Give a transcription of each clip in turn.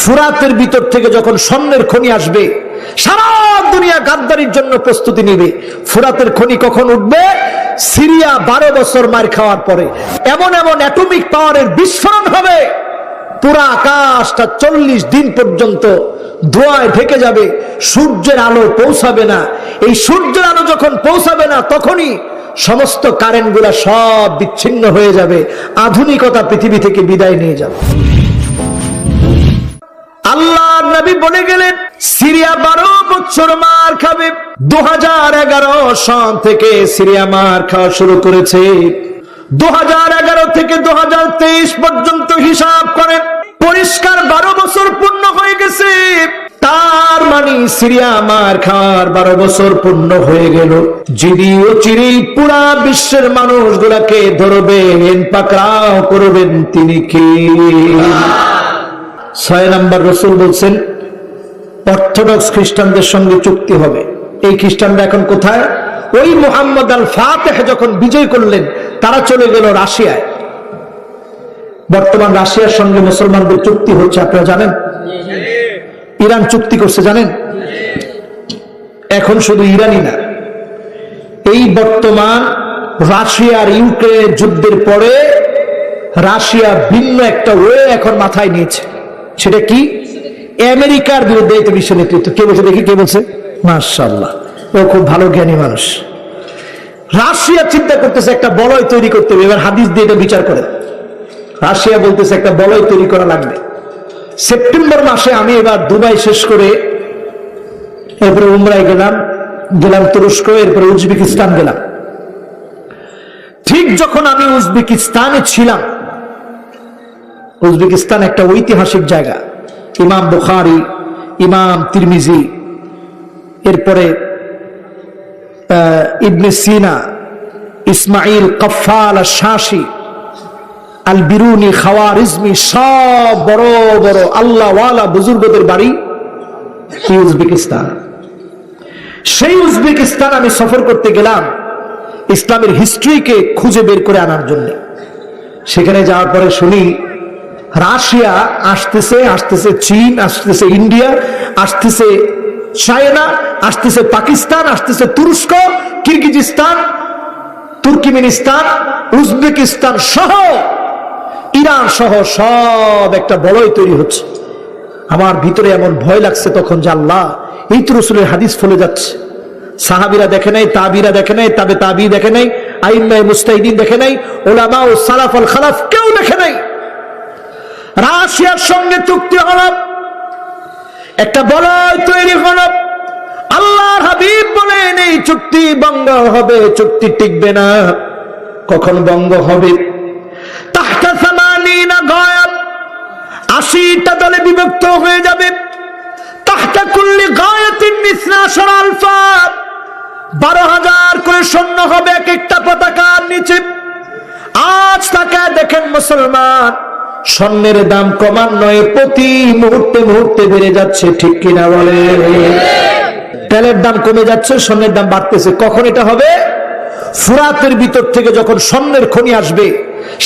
ফুরাতের ভিতর থেকে যখন স্বর্ণের খনি আসবে, সারা দুনিয়া গাদ্দারির জন্য প্রস্তুতি নিবে। ফুরাতের খনি কখন উঠবে? সিরিয়া বারো বছর মার খাওয়ার পরে। এমন এমন অ্যাটমিক পাওয়ারের বিস্ফোরণ হবে। পুরা আকাশটা চল্লিশ দিন পর্যন্ত ধোঁয়ায় ঢেকে যাবে। সূর্যের আলো পৌঁছাবে না। এই সূর্যের আলো যখন পৌঁছাবে না, তখনই সমস্ত কারেন্টগুলা সব বিচ্ছিন্ন হয়ে যাবে। আধুনিকতা পৃথিবী থেকে বিদায় নিয়ে যাবে। আল্লাহ নবী বলে গেলেন, সিরিয়া বারো বছর মার খাবে। দু হাজার এগারো সন থেকে সিরিয়া মার খাওয়া শুরু করেছে। দু হাজার এগারো থেকে দু হাজার তেইশ পর্যন্ত হিসাব করেন। পরিষ্কার বারো বছর পূর্ণ হয়ে গেছে। তার মানে সিরিয়া মার খাওয়ার বারো বছর পূর্ণ হয়ে গেল। যিনি ও চিরি পুরা বিশ্বের মানুষগুলাকে ধরবেন পাকড়াও করবেন, তিনি কি? ছয় নম্বর রসুল বলছেন, অর্থোডক্স খ্রিস্টানদের সঙ্গে চুক্তি হবে। এই খ্রিস্টানরা এখন কোথায়? ওই মোহাম্মদ আল ফাতেহ যখন বিজয় করলেন, তারা চলে গেল রাশিয়ায়। বর্তমান রাশিয়ার সঙ্গে মুসলমানদের চুক্তি হচ্ছে, আপনারা জানেন? ইরান চুক্তি করছে, জানেন? এখন শুধু ইরানই না। এই বর্তমান রাশিয়ার ইউক্রেনের যুদ্ধের পরে রাশিয়া ভিন্ন একটা ওয়ে এখন মাথায় নিয়েছে। সেটা কি? আমেরিকার বিরুদ্ধে এই তো বিশ্ব নেতৃত্ব। কে বলছে দেখি কে বলছে? মার্শাল্লাহ ও খুব ভালো জ্ঞানী মানুষ। রাশিয়া চিন্তা করতেছে একটা বলয় তৈরি করতে হবে। এবার হাদিস দিয়ে এটা বিচার করে। রাশিয়া বলতেছে একটা বলয় তৈরি করা লাগবে। সেপ্টেম্বর মাসে আমি এবার দুবাই শেষ করে এরপরে উমরায় গেলাম গেলাম তুরস্ক এরপরে উজবেকিস্তান গেলাম। ঠিক যখন আমি উজবেকিস্তানে ছিলাম উজবেকিস্তান একটা ঐতিহাসিক জায়গা। ইমাম বুখারি, ইমাম তিরমিজি, এরপরে ইবনে সিনা ইসমাইল কফাল শাসি আল বিরুনি খাওয়ারিজমি, সব বড় বড় আল্লাহওয়ালা বুজুর্গদের বাড়ি উজবেকিস্তান। সেই উজবেকিস্তান আমি সফর করতে গেলাম ইসলামের হিস্ট্রিকে খুঁজে বের করে আনার জন্য। সেখানে যাওয়ার পরে শুনি রাশিয়া আসতেছে আসতেছে চীন, আসতেছে ইন্ডিয়া, আসতেছে চায়না, আসতেছে পাকিস্তান, আসতেছে তুরস্ক, কিরগিজিস্তান, তুর্কিমিনিস্তান, উজবেকিস্তান সহ ইরান সহ সব একটা বলয় তৈরি হচ্ছে। আমার ভিতরে এমন ভয় লাগছে তখন যে আল্লাহ, এই তো রসুলের হাদিস ফলে যাচ্ছে। সাহাবিরা দেখে নাই, তাবিরা দেখে নাই, তাবে তাবি দেখে নাই আইম্মাই মুস্তাহিদিন দেখে নাই ওলামা ও সালাফ আল খালাফ কেউ দেখে নাই। রাশিয়ার সঙ্গে চুক্তি হল। একটা বলয় তৈরি হল। আল্লাহর হাবিব বলেন, এই চুক্তি ভঙ্গ হবে, চুক্তি টিকবে না। কখন ভঙ্গ হবে? তাহতা সামানিনা গয়াত আশিটা দলে বিভক্ত হয়ে যাবে। তাহতা কুল্লি গায়াতিন মিসনা আলফা। বারো হাজার করে সৈন্য হবে এক একটা পতাকার নিচে। আজ তাকে দেখেন মুসলমান। স্বর্ণের দাম ক্রমান্বয়ে প্রতি মুহূর্তে মুহূর্তে বেড়ে যাচ্ছে, ঠিক কিনা বলে? তেলের দাম কমে যাচ্ছে, স্বর্ণের দাম বাড়তেছে। কখন এটা হবে? ফুরাতের ভিতর থেকে যখন স্বর্ণের খনি আসবে,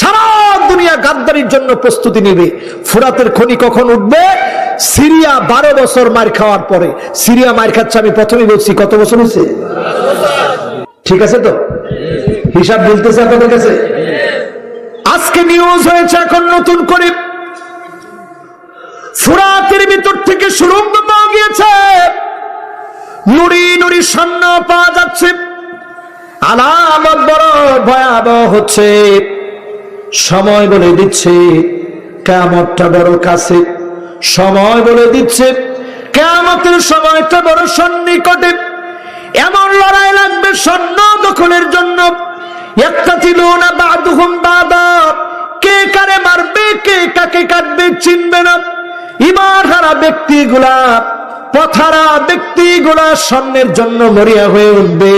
সারা দুনিয়া গাদ্দারির জন্য প্রস্তুতি নেবে। ফুরাতের খনি কখন উঠবে? সিরিয়া বারো বছর মার খাওয়ার পরে। সিরিয়া মার খাচ্ছে, আমি প্রথমে বলছি, কত বছর হয়েছে? ঠিক আছে তো? হিসাব বলতেছে আপনাদের কাছে? আজকে নিউজ হয়েছে এখন নতুন করে। ফুরাতের ভিতর থেকে সুরঙ্গ পাওয়া গিয়েছে। নুড়ি নুড়ি স্বর্ণ পাওয়া যাচ্ছে। আলামত বড় ভয়াবহ হচ্ছে। সময় বলে দিচ্ছে কেমনটা বড় কাছে। সময় বলে দিচ্ছে কেমতের সময়টা বড় সন্নিকটে। এমন লড়াই লাগবে স্বর্ণ দখলের জন্য। কে কাকে কাটবে চিনবে না। ইমান হারা ব্যক্তিগুলা, পথারা ব্যক্তিগুলা স্বর্ণের জন্য মরিয়া হয়ে উঠবে।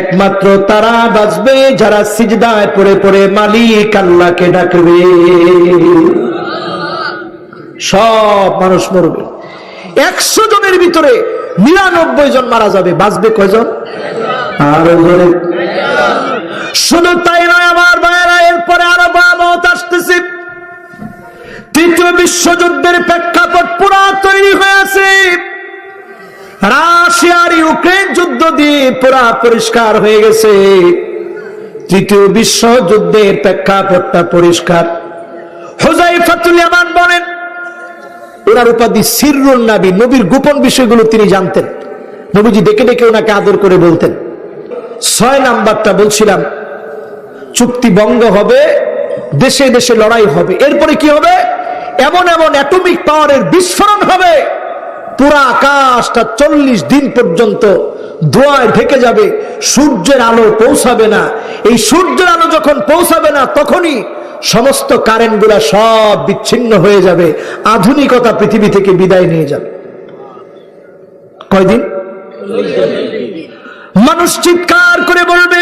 একমাত্র তারা বাঁচবে, যারা সিজদায় পড়ে পড়ে মালিক আল্লাহকে ডাকবে। সব মানুষ মরবে। একশো জনের ভিতরে নিরানব্বই জন মারা যাবে। বাঁচবে কয়জন? আর শুধু তাই বিশ্বযুদ্ধের প্রেক্ষাপট পুরা তৈরি হয়ে আছে রাশিয়ার ইউক্রেন যুদ্ধ দিয়ে পুরা পরিষ্কার হয়ে গেছে। তৃতীয় বিশ্বযুদ্ধের প্রেক্ষাপটটা পরিষ্কার। ওনার নবীর গোপন বিষয়গুলো তিনি জানতেন। ওনাকে আদর করে বলতেন। ছয় নাম্বারটা বলছিলাম, চুক্তি ভঙ্গ হবে, দেশে দেশে লড়াই হবে। এরপরে কি হবে? এমন এমন অ্যাটমিক পাওয়ারের বিস্ফোরণ হবে। পুরা আকাশটা চল্লিশ দিন পর্যন্ত দোয়ায় ঢেকে যাবে, সূর্যের আলো পৌঁছাবে না। এই সূর্যের আলো যখন পৌঁছাবে না, তখনই সমস্ত কারেন্টগুলা সব বিচ্ছিন্ন হয়ে যাবে। আধুনিকতা পৃথিবী থেকে বিদায় নিয়ে যাবে। কয়দিন? মানুষ চিৎকার করে বলবে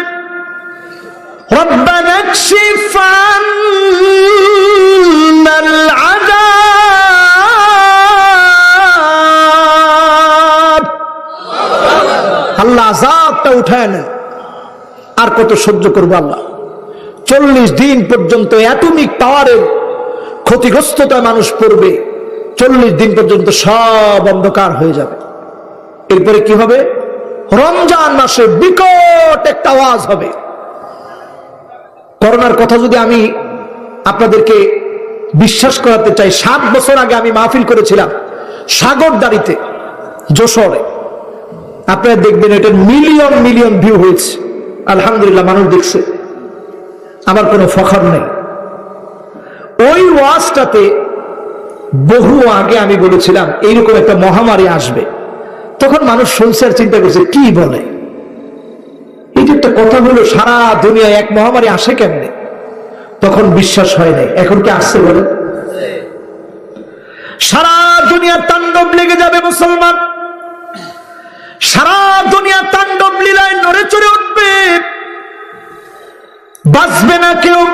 আজাবটা উঠায় নেন আর কত সহ্য করব আল্লাহ। চল্লিশ দিন পর্যন্ত অ্যাটমিক পাওয়ারের ক্ষতিগ্রস্ততা মানুষ পড়বে। চল্লিশ দিন পর্যন্ত সব অন্ধকার হয়ে যাবে। এরপরে কি হবে? রমজান মাসে বিকট একটা আওয়াজ হবে। করোনার কথা যদি আমি আপনাদেরকে বিশ্বাস করাতে চাই, সাত বছর আগে আমি মাহফিল করেছিলাম সাগরদারিতে যশোরে। আপনারা দেখবেন এটা মিলিয়ন মিলিয়ন ভিউ হয়েছে। আলহামদুলিল্লাহ, মানুষ দেখছে। আমার কোনো ফখর নেই। ওই ওয়াজটাতে বহু আগে আমি বলেছিলাম, এইরকম একটা মহামারী আসবে। তখন মানুষ শুনছে আর চিন্তা করছে, কি বলে? এই যে একটা কথা হলো সারা দুনিয়ায় এক মহামারী আসে কেমনে? তখন বিশ্বাস হয় নাই। এখন কি আসছে বলে? সারা দুনিয়া তাণ্ডব লেগে যাবে মুসলমান। সারা দুনিয়া তাণ্ডব লীলায় নড়ে চড়ে উঠবে। বাঁচবে না কেউ।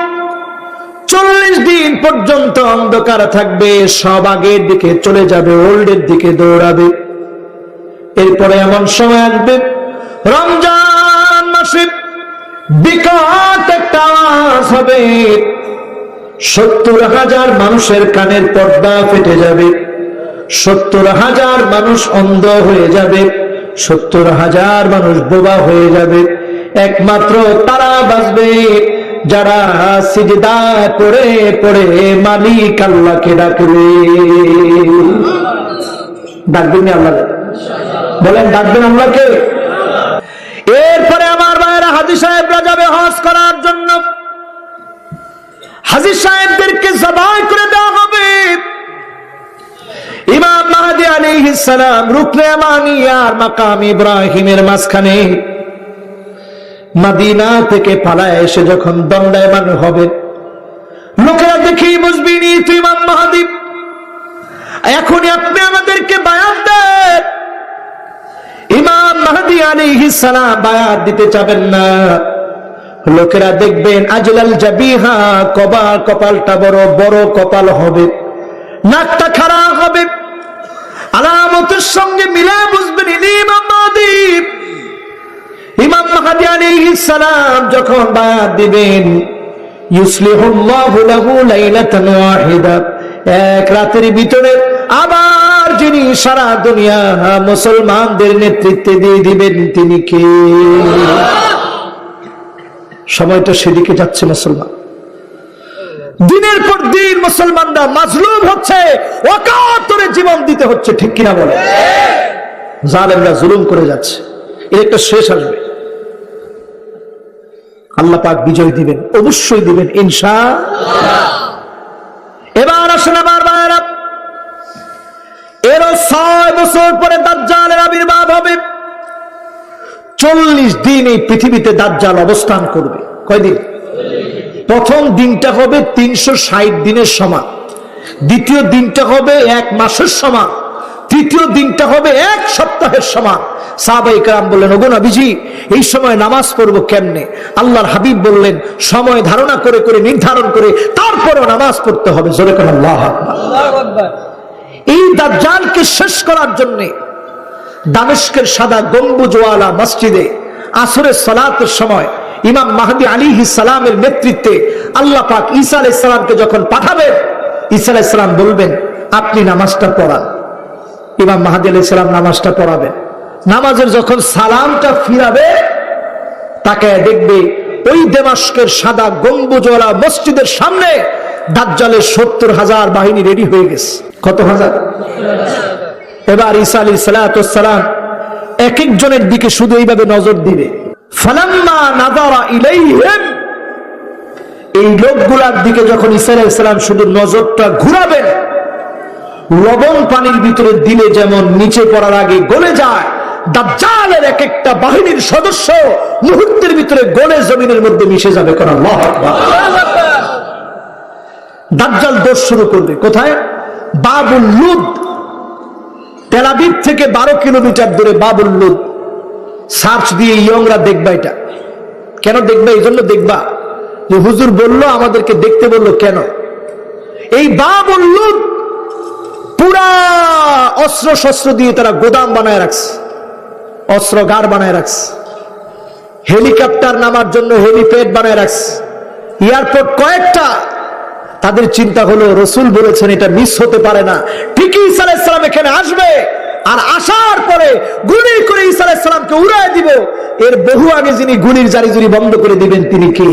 চল্লিশ দিন পর্যন্ত অন্ধকার থাকবে, সব আগের দিকে চলে যাবে, ওল্ডের দিকে দৌড়াবে। এরপরে এমন সময় আসবে, রমজান মাসে বিকট একটা আওয়াজ হবে। সত্তর হাজার মানুষের কানের পর্দা ফেটে যাবে, সত্তর হাজার মানুষ অন্ধ হয়ে যাবে। সত্তর হাজার মানুষ বোবা হয়ে যাবে। একমাত্র তারা বাঁচবে। যারা সিজদা করে পড়ে, মালিক আল্লাহকে ডাকবে। ডাকবেন আল্লাহ বলেন, ডাকবেন আল্লাহকে? এরপরে আমার ভাইয়েরা হাজি সাহেবরা যাবে হজ করার জন্য। হাজির সাহেবদেরকে জবাই করে দেওয়া আলাইহিস রুকনে মানিয়ার মাকাম ইব্রাহিমের মাঝখানে। থেকে পালায় এসে যখন দণ্ডায়মান হবে, লোকেরা বুঝবি নি, তুই এখনই আপনি আমাদেরকে বায়ান দেন। ইমাম মাহাদি বায়াত দিতে চাবেন না। লোকেরা দেখবেন আজলাল জাবিহা কবা কপালটা বড় বড় কপাল হবে। নাকটা খারাপ হবে। আলামতের সঙ্গে মিলে বুঝবেন যখন বায়াত দিবেন এক রাতের ভিতরে আবার যিনি সারা দুনিয়া মুসলমানদের নেতৃত্বে দিয়ে দিবেন, তিনি কে? সময়টা সেদিকে যাচ্ছে মুসলমান। দিনের পর দিন মুসলমানরা মাজলুম হচ্ছে, অকাতরে জীবন দিতে হচ্ছে, ঠিক কিনা বলে? জালেমরা জুলুম করে যাচ্ছে। এর একটা শেষ আসবে। আল্লাহ পাক বিজয় দিবেন, অবশ্যই দিবেন ইনশা এবার আসেন আমার ভাইয়েরা। এরও ছয় বছর পরে দাজ্জালের আবির্ভাব হবে। চল্লিশ দিন এই পৃথিবীতে দাজ্জাল অবস্থান করবে। কয়দিন? প্রথম দিনটা হবে তিনশো ষাট দিনের সমান। দ্বিতীয় দিনটা হবে এক মাসের সমান। তৃতীয় দিনটা হবে এক সপ্তাহের সমান। সাহাবাই কালাম বললেন ওগো নবীজি এই সময় নামাজ পড়ব কেমনে? আল্লাহর হাবিব বললেন সময় ধারণা করে করে নির্ধারণ করে তারপরও নামাজ পড়তে হবে। জোরে কেন আল্লাহ এই দাজ্জালকে শেষ করার জন্যে দামেস্কের সাদা গম্বুজওয়ালা মসজিদে আসরের সালাতের সময় ইমাম মাহদি আলী সালামের নেতৃত্বে আল্লাহ পাক ঈসা আলাইহিস সালামকে যখন পাঠাবেন, ঈসা আলাইসালাম বলবেন, আপনি নামাজটা পড়ান। ইমাম মাহাদি আলাইসালাম নামাজটা পড়াবেন। নামাজের যখন সালামটা ফিরাবে, তাকে দেখবে ওই দেমাস্কের সাদা গম্বুজওয়ালা মসজিদের সামনে দাজ্জালের সত্তর হাজার বাহিনী রেডি হয়ে গেছে। কত হাজার? এবার ঈসা আলী সালাম এক একজনের দিকে শুধু এইভাবে নজর দিবে। এই লোকগুলার দিকে যখন ঈসা আলাইহিস সালাম শুধু নজরটা ঘুরাবেন, লবণ পানির ভিতরে দিলে যেমন নিচে পড়ার আগে গলে যায়, দাজ্জালের এক একটা বাহিনীর সদস্য মুহূর্তের ভিতরে গলে জমিনের মধ্যে মিশে যাবে। কোন আল্লাহু আকবার। দাজ্জাল দোষ শুরু করবে। কোথায়? বাবুল লুদ। তেলাবিব থেকে বারো কিলোমিটার দূরে বাবুল লুদ। সার্চ দিয়ে ইয়ংরা দেখবা এটা। কেন দেখবা? এই জন্য দেখবা যে হুজুর বলল, আমাদেরকে দেখতে বলল, কেন? এই বাবুল লুদ পুরা অস্ত্র শস্ত্র দিয়ে তারা গোদাম বানায় রাখছে, অস্ত্র গাড় বানায় রাখছে, হেলিকপ্টার নামার জন্য হেলিপ্যাড বানায় রাখছে। এয়ারপোর্ট কয়েকটা, তাদের চিন্তা হলো, রসুল বলেছেন এটা মিস হতে পারে না। ঠিকই আলাইসালাম এখানে আসবে। আর আসার পরে গুলি করে আলাইসালামকে উড়ায় দিব। এর বহু আগে যিনি গুলির জারি জুরি বন্ধ করে দিবেন, তিনি কে?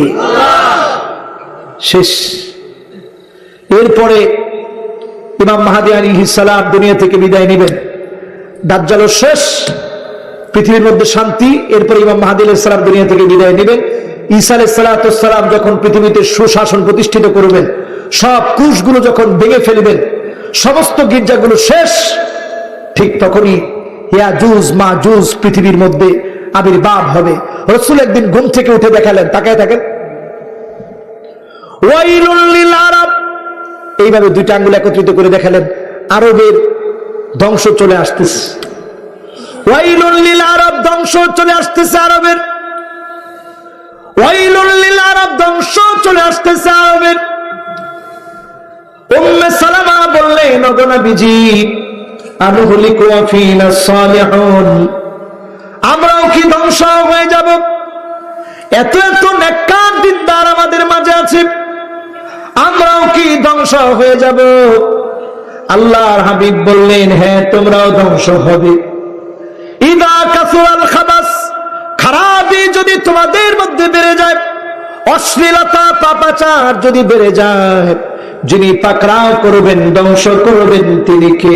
শেষ। এরপরে ইমাম মাহাদি আলী সালাম দুনিয়া থেকে বিদায় নেবেন। দাজ্জালও শেষ। পৃথিবীর মধ্যে শান্তি। এরপর ইমাম মাহাদি আলাইসালাম দুনিয়া থেকে বিদায় নেবেন। ঈসা আলাইসালাম যখন পৃথিবীতে সুশাসন প্রতিষ্ঠিত করবেন, সব কুশগুলো যখন ভেঙে ফেলবেন, সমস্ত গির্জাগুলো শেষ। ঠিক তখনই ইয়া জুজ, মা জুজ পৃথিবীর মধ্যে আবির্ভাব হবে। রসুল একদিন ঘুম থেকে উঠে দেখালেন, তাকায় থাকেন। এইভাবে দুইটা আঙ্গুল একত্রিত করে দেখালেন, আরবের ধ্বংস চলে আসতেছে। আরব ধ্বংস চলে আসতেছে আরবের। আরব ধ্বংস চলে আসতেছে আরবের। সালামা বললেন ফিনা সালিহুন আমরাও কি ধ্বংস হয়ে যাব? এত এত নেককার দিনদার আমাদের মাঝে আছে। আমরাও কি ধ্বংস হয়ে যাব? আল্লাহর হাবিব বললেন হ্যাঁ তোমরাও ধ্বংস হবে। যদি তোমাদের মধ্যে বেড়ে যায়, অশ্লীলতা, পাপাচার যদি বেড়ে যায় যিনি পাকড়াও করবেন ধ্বংস করবেন তিনি কে?